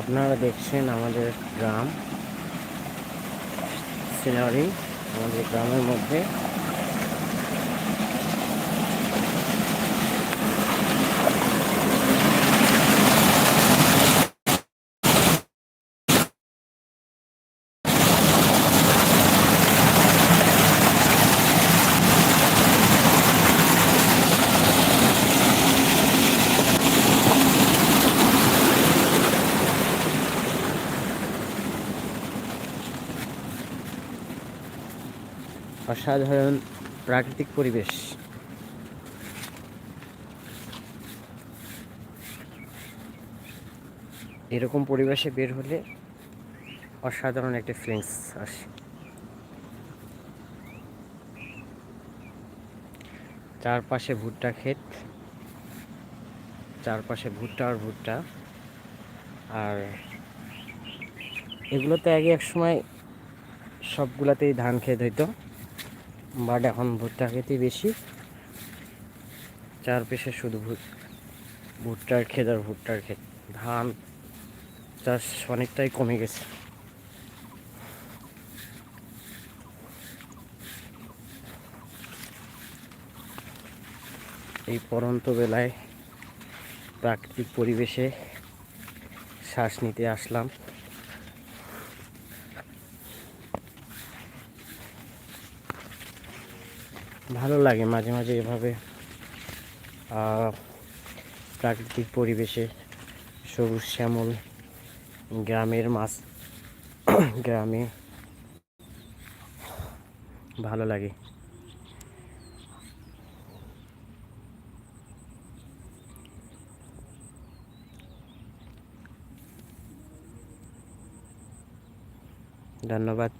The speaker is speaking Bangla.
আপনারা দেখছেন আমাদের গ্রাম সিনারি আমাদের গ্রামের মধ্যে। অসাধারণ প্রাকৃতিক পরিবেশ। এরকম পরিবেশে বের হলে অসাধারণ একটা ফিলিংস আসে। চারপাশে ভুট্টা ক্ষেত, চারপাশে ভুট্টা আর ভুট্টা। আর এগুলোতে আগে এক সময় সবগুলাতেই ধান ক্ষেত হইতো। বাট এখন ভুট্টা ক্ষেতই বেশি। চারপাশে শুধু ভুট- ভুট্টার ক্ষেত আর ভুট্টার ক্ষেত। ধান চাষ অনেকটাই কমে গেছে। এই পরন্ত বেলায় প্রাকৃতিক পরিবেশে শ্বাস নিতে আসলাম। ভালো লাগে মাঝে মাঝে এভাবে প্রাকৃতিক পরিবেশে সবুজ শ্যামল গ্রামের মাছ, গ্রামে ভালো লাগে। ধন্যবাদ।